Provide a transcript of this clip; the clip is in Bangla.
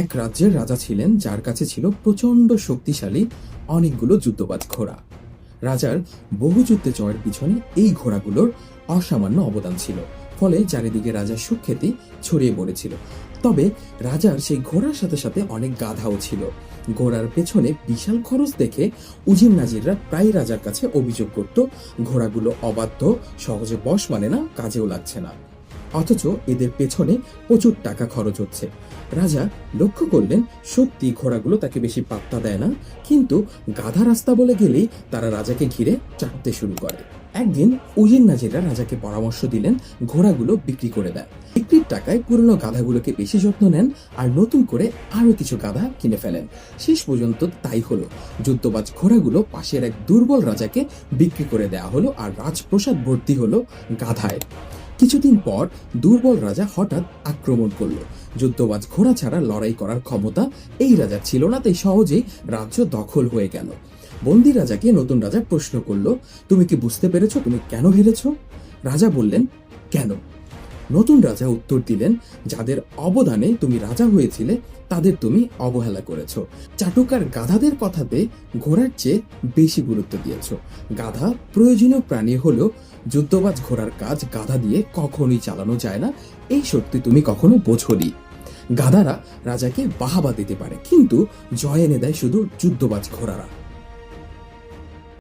এক রাজ্যের রাজা ছিলেন যার কাছে ছিল প্রচণ্ড শক্তিশালী অনেকগুলো যুদ্ধবাজ ঘোড়া। রাজার বহু যুদ্ধে জয়ের পিছনে এই ঘোড়াগুলোর অসামান্য অবদান ছিল, ফলে চারিদিকে রাজার সুখ্যাতি ছড়িয়ে পড়েছিল। তবে রাজার সেই ঘোড়ার সাথে সাথে অনেক গাধাও ছিল। ঘোড়ার পেছনে বিশাল খরচ দেখে উজির নাজিররা প্রায় রাজার কাছে অভিযোগ করত, ঘোড়াগুলো অবাধ্য, সহজে বশ মানে না, কাজেও লাগছে না। অথচ এদের পেছনে প্রচুর টাকা খরচ হচ্ছে। রাজা লক্ষ্য করলেন, সত্যি ঘোড়াগুলো তাকে বেশি পাত্তা দেয় না, কিন্তু গাধা রাস্তা বলে গেলেই তারা রাজাকে ঘিরে চাটতে শুরু করে। একদিন উজির নাজিরা রাজাকে পরামর্শ দিলেন, ঘোড়াগুলো বিক্রি করে দেয় বিক্রির টাকায় পুরনো গাধাগুলোকে বেশি যত্ন নেন আর নতুন করে আরও কিছু গাধা কিনে ফেলেন। শেষ পর্যন্ত তাই হলো। যুদ্ধবাজ ঘোড়াগুলো পাশের এক দুর্বল রাজাকে বিক্রি করে দেওয়া হলো আর রাজপ্রসাদ ভর্তি হলো গাধায়। কিছুদিন পর দুর্বল রাজা হঠাৎ আক্রমণ করল। যুদ্ধবাজ ঘোড়া ছাড়া লড়াই করার ক্ষমতা এই রাজা ছিল না, তাই সহজেই রাজ্য দখল হয়ে গেল। বন্দি রাজাকে নতুন রাজা প্রশ্ন করল, তুমি কি বুঝতে পেরেছ তুমি কেন হেরেছ? রাজা বললেন, কেন? নতুন রাজা উত্তর দিলেন, যাদের অবদানে তুমি রাজা হয়েছিলে, তাদের তুমি অবহেলা করেছ। চাটুকার গাধাদের কথাতে ঘোড়ার চেয়ে বেশি গুরুত্ব দিয়েছ। গাধা প্রয়োজনীয় প্রাণী হলো যুদ্ধবাজ ঘোড়ার কাজ গাধা দিয়ে কখনোই চালানো যায় না। এই সত্যি তুমি কখনো বোঝনি। গাধারা রাজাকে বাহাবা দিতে পারে, কিন্তু জয় এনে দেয় শুধু যুদ্ধবাজ ঘোড়ারা।